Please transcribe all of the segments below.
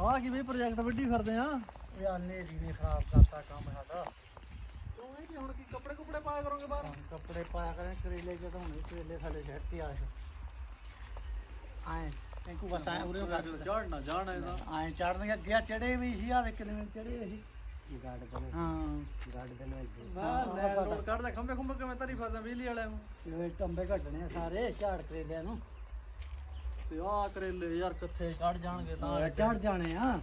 ਆਹ ਕੀ ਬਈ ਪ੍ਰੋਜੈਕਟ ਵੱਡੀ ਫਿਰਦੇ ਆ? ਇਹ ਆਨੇ ਦੀ ਨੇ ਖਰਾਬ ਕਰਤਾ ਕੰਮ ਸਾਡਾ। ਤੂੰ ਇਹ ਕੀ ਹੁਣ ਕੀ ਕੱਪੜੇ ਕੁਪੜੇ ਪਾਇਆ ਕਰੋਗੇ ਬਾਹਰ? ਕੱਪੜੇ ਪਾਇਆ ਕਰੇ ਕਰੇਲੇ ਜਦੋਂ ਹੁਣੇ ਕਰੇਲੇ ਥੱਲੇ ਛੱਡਤੀ ਆ ਆਏ ਟੈਂਕੂ ਬਸ ਆਏ ਉਰੇ ਕਰ ਜੜ ਨਾ ਜਾਣਾ ਇਹਦਾ। ਆਏ ਚੜਨਗੇ ਅੱਗੇ ਚੜੇ ਵੀ ਸੀ ਆ ਇੱਕ ਦਿਨ ਚੜੇ ਸੀ। ਗਾੜ ਦੇ ਹਾਂ। ਗਾੜ ਦੇ ਨੇ ਮੈਂ ਲੈ ਲੋਡ ਕੱਢਦਾ ਖੰਬੇ ਖੰਬੇ ਕਿਵੇਂ ਧਰੀ ਫਿਰਦਾ ਬਿਜਲੀ ਵਾਲਿਆਂ ਨੂੰ? ਇਹ ਟੰਬੇ ਘਟਣੇ ਆ ਸਾਰੇ ਝਾੜ ਕਰੇਲਿਆਂ ਨੂੰ। ਤੇ ਆਹ ਕਰੇਲੇ ਯਾਰ ਕਿੱਥੇ ਕੱਢ ਜਾਣਗੇ ਤਾਂ ਚੜ ਜਾਣੇ ਆ।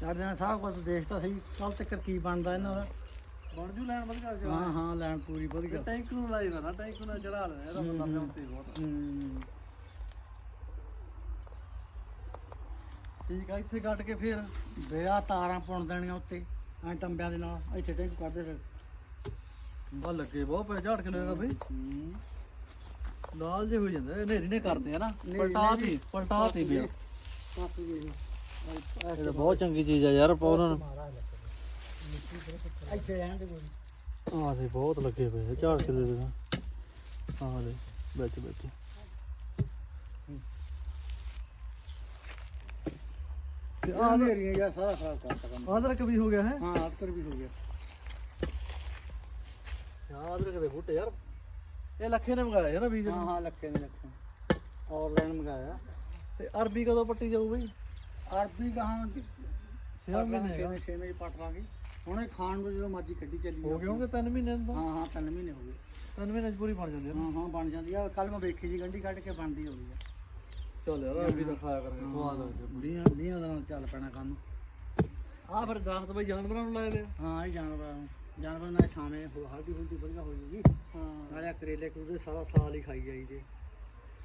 ਚੜ ਜਾਣਾ ਸਭ ਕੁਝ ਦੇਖਤਾ ਸਹੀ ਕੱਲ ਤੱਕ ਕੀ ਬਣਦਾ ਇਹਨਾਂ ਦਾ? ਬਣ ਜੂ ਲੈਣ ਵਧੀਆ ਜਾ ਹਾਂ ਹਾਂ ਲੈਣ ਪੂਰੀ ਵਧੀਆ। ਟੈਂਕ ਨੂੰ ਲਾਈ ਨਾ ਟੈਂਕ ਨੂੰ ਚੜਾ ਲੈਣਾ ਇਹਦਾ ਬੰਦਾ ਬਹੁਤ ਹੂੰ। ਠੀਕ ਆ ਇੱਥੇ ਕੱਢ ਕੇ ਫੇਰ। ਵਿਆਹ ਤਾਰਾਂ ਪੁਣ ਦੇਣੀਆਂ ਉੱਤੇ ਐ ਟੰਬਿਆਂ ਦੇ ਨਾਲ ਇੱਥੇ ਟੈਂਕ ਕਰਦੇ ਫਿਰ। ਬਾ ਲੱਗੇ ਬਹੁਤ ਪੈ ਝਾੜ ਕੇ ਲੈਦਾ ਬਈ। ਹੂੰ। ਲਾਲ ਜੇ ਹੋ ਜਾਂਦਾ ਹਨੇਰੀ ਨੇ ਕਰਦੇ ਆ ਨਾ। ਹਨੇਰੀ ਪਲਟਾ ਨੇ ਤੀ ਵੀ- ਪਲਟਾ ਤੀ ਪਿਆ। ਕਾਪੀ ਦੇ ਦੇ ਇਹ। ਤਾਂ ਬਹੁਤ ਚੰਗੀ ਚੀਜ਼ ਆ ਯਾਰ ਆਪਾਂ ਉਹਨਾਂ ਇੱਥੇ ਰਹਿਣ ਦੇ ਕੋਈ। ਨੂੰ ਆਹ ਦੇ ਬਹੁਤ ਲੱਗੇ ਪਏ ਆ ਝਾੜ ਕੇ ਦੇ ਦੇ ਆਹ ਦੇ ਵਿੱਚ ਵਿੱਚ। ਤੇ ਆ ਨੇਰੀ ਨੇ ਯਾਰ ਸਾਰਾ ਖਰਾਬ ਕਰਤਾ ਕੰਮ ਆਦਰਕ ਵੀ ਹੋ ਗਿਆ ਹੈ? ਹਾਂ ਅਫਸਰ ਵੀ ਹੋ ਗਿਆ। ਆਦਰਕ ਦੇ ਬੂਟੇ ਯਾਰ। ਇਹ ਲੱਖੇ ਨੇ ਮੰਗਾਇਆ ਹੈ ਨਾ ਬੀਜ ਹਾਂ ਹਾਂ ਲੱਖੇ ਨੇ ਲੱਖੇ ਆਨਲਾਈਨ ਮੰਗਾਇਆ। ਤੇ ਅਰਬੀ ਕਦੋਂ ਪੱਟੀ ਜਾਊ ਬਈ? ਅਰਬੀ ਗਾਹਾਂ ਛੇ ਮਹੀਨੇ ਛੇਵੇਂ ਛੇਵੇਂ ਪਟ ਲਾਂਗੇ। ਹੁਣੇ ਖਾਣ ਨੂੰ ਜਦੋਂ ਮਰਜ਼ੀ ਕੱਢੀ ਚੱਲੀ ਹੋ ਗਏ 3 ਮਹੀਨੇ ਨੂੰ ਹਾਂ ਹਾਂ ਤਿੰਨ ਮਹੀਨੇ ਹੋ ਗਏ। ਤਾਂ 3 ਮਹੀਨੇ ਚ ਪੂਰੀ ਬਣ ਜਾਂਦੀ ਹੈ ਨਾ। ਹਾਂ ਹਾਂ ਬਣ ਜਾਂਦੀ ਆ। ਕੱਲ ਮੈਂ ਵੇਖੀ ਜੀ ਗੰਢੀ ਕੱਢ ਕੇ ਬਣਦੀ ਹੋਈ ਆ। ਚੱਲ ਯਾਰ ਅਰਬੀ ਤਾਂ ਖਾਇਆ ਕਰਾਂਗੇ ਸਵਾਦ ਬੁੜੀਆਂ ਦਾ ਚੱਲ ਪੈਣਾ ਕੰਮ। ਆ ਫਿਰ ਦਰਖਤ ਬਈ ਜਾਨਵਰਾਂ ਨੂੰ ਲਾਏ ਵੇ ਹਾਂ ਇਹ ਜਾਨਵਰ ਜਾਨਵਰ ਨਾਲ ਛਾਵੇਂ ਹਲਦੀ ਹੁਲਦੀ ਵਧੀਆ ਹੋ ਜੂਗੀ। ਹਾਂ। ਨਾਲੇ ਆਹ ਕਰੇਲੇ ਕਰੂਲੇ ਸਾਰਾ ਸਾਲ ਹੀ ਖਾਈ ਜਾਈਦੇ।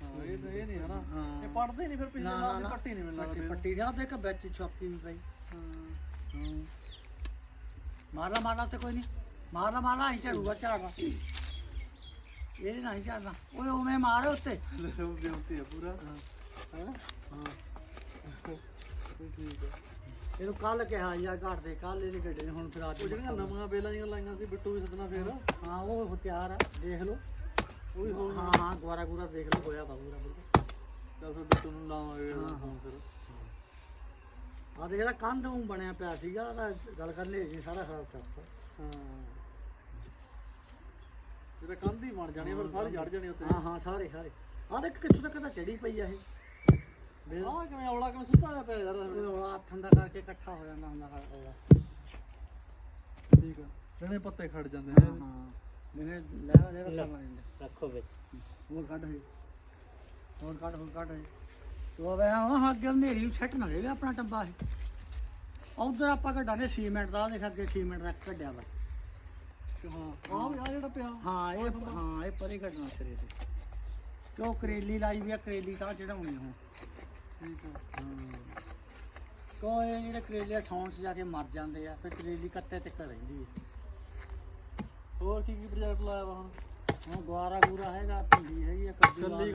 ਹਾਂ ਇਹ ਤਾਂ ਇਹ ਨਹੀਂ ਹੈ ਹਾਂ। ਇਹ ਪੜਦੇ ਨਹੀਂ ਫਿਰ ਪਿਛਲੇ ਨਾ, ਸਾਲ ਦੀ ਨਾ, ਪੱਟੀ ਨਹੀਂ ਮਿਲਣਾ ਪੱਟੀ ਪੱਟੀ ਦਾ ਵਿੱਚ ਛਾਪੀ ਵੀ ਪਈ। ਹਾਂ। ਮਾਰਨਾ ਮਾਰਨਾ ਤੇ ਕੋਈ ਨਹੀਂ ਮਾਰਨਾ ਮਾਰਨਾ ਹੀ ਝੜੂਗਾ ਝਾੜਨਾ। ਇਹਦੇ ਨਾਲ ਹੀ ਝਾੜਨਾ। ਓਏ ਉਵੇਂ ਮਾਰ ਉੱਤੇ। ਉਹ ਬੇਉਂਤੀ ਹੈ ਪੂਰਾ। ਹੈਂ? ਹਾਂ। ਠੀਕ ਹੈ ਇਹਨੂੰ ਕੱਲ ਕਿਹਾ ਯਾਰ ਘਾਟ ਦੇ ਕੱਲ ਇਹਦੇ ਗੱਡੇ ਨੇ ਹੁਣ ਫਿਰ ਅੱਜ ਉਹ ਜਿਹੜੀਆਂ ਨਵੀਆਂ ਬੇਲਾਂ ਜੀਆਂ ਲਾਈਆਂ ਸੀ ਬਿੱਟੂ ਵੀ ਸੱਦਣਾ ਫੇਰ। ਹਾਂ ਉਹ ਤਿਆਰ ਆ ਦੇਖ ਲਓ। ਉਹ ਵੀ ਹੋ ਹਾਂ ਹਾਂ ਗਵਾਰਾ ਗੂਰਾ ਦੇਖ ਲਓ ਹੋਇਆ ਬਾਬੂਰਾ ਬਿਲਕੁਲ ਚੱਲ ਫਿਰ ਬਿੱਟੂ ਨੂੰ ਲਾਵਾਂਗੇ ਹਾਂ, ਹਾਂ। ਫਿਰ। ਆ ਦੇਖ ਲੈ ਕੰਧ ਨੂੰ ਬਣਿਆ ਪਿਆ ਸੀਗਾ ਉਹਦਾ ਗੱਲ ਕਰ ਲਈ ਜੀ ਸਾਰਾ ਖਰਾਬ ਕਰਤਾ ਹਾਂ। ਇਹਦਾ ਕੰਧ ਹੀ ਬਣ ਜਾਣੀ ਫਿਰ ਸਾਰੀ ਜੜ ਜਾਣੀ ਉੱਤੇ। ਹਾਂ ਹਾਂ ਸਾਰੇ ਸਾਰੇ। ਆ ਦੇਖ ਕਿੱਥੋਂ ਤੱਕ ਤਾਂ ਚੜੀ ਪਈ ਆ ਇਹ। ਆਹ ਕਿਵੇਂ ਔਲਾ ਕਿਵੇਂ ਸੁੱਤਾ ਹੋਇਆ ਪਿਆ ਯਾਰ? ਉਹ ਹੱਥਾਂ ਦਾ ਕਰਕੇ ਇਕੱਠਾ ਹੋ ਜਾਂਦਾ ਹੁੰਦਾ ਉਹਦਾ ਠੀਕ ਆ। ਜਣੇ ਪੱਤੇ ਖੜ ਜਾਂਦੇ ਹਾਂ ਨੇ। ਹਾਂ ਮੈਨੇ ਲੈ ਲੈ ਕਰ ਲੈਂਦੇ ਰੱਖੋ ਵਿੱਚ। ਹੋਰ ਕੱਢ ਹੈ ਹੋਰ ਕੱਢ ਹੋਰ ਕੱਢ ਹੈ ਤੋ ਵੇ ਉਹ ਅੱਗੇ ਹਨੇਰੀ ਛੱਟ ਨਾ ਦੇਵੇ ਆਪਣਾ ਟੱਬਾ ਹੈ ਉਧਰ ਆਪਾਂ ਕੱਢਾਂਗੇ ਸੀਮੈਂਟ ਦਾ ਆਹ ਦੇਖ ਅੱਗੇ ਸੀਮੈਂਟ ਦਾ ਕੱਢਿਆ ਵਾ। ਹਾਂ ਆਹ ਵੀ ਆ ਜਿਹੜਾ ਪਿਆ। ਹਾਂ ਇਹ ਹਾਂ ਇਹ ਪਰੇ ਕੱਢਣਾ ਸਿਰੇ ਤੇ। ਕਿਉਂ ਕਰੇਲੀ ਲਾਈ ਵੀ ਆ ਕਰੇਲੀ ਤਾਂ ਚੜਾਉਣੀ ਹੁਣ। ਠੀਕ ਕਿਉਂ ਇਹ ਜਿਹੜੇ ਕਰੇਲੇ ਛਾਉਣ 'ਚ ਜਾ ਕੇ ਮਰ ਜਾਂਦੇ ਆ ਫਿਰ ਕਰੇਲੀ ਕੱਤੇ ਤੱਕ ਰਹਿੰਦੀ ਹੈ ਹੋਰ ਕੀ ਕੀ ਪ੍ਰੋਜੈਕਟ ਲਾਇਆ ਵਾ ਹੁਣ? ਹੁਣ ਗਵਾਰਾ ਗੂਰਾ ਹੈਗਾ ਭਿੰਡੀ ਹੈਗੀ ਆ ਕੱਦੂ। ਕੱਲੀ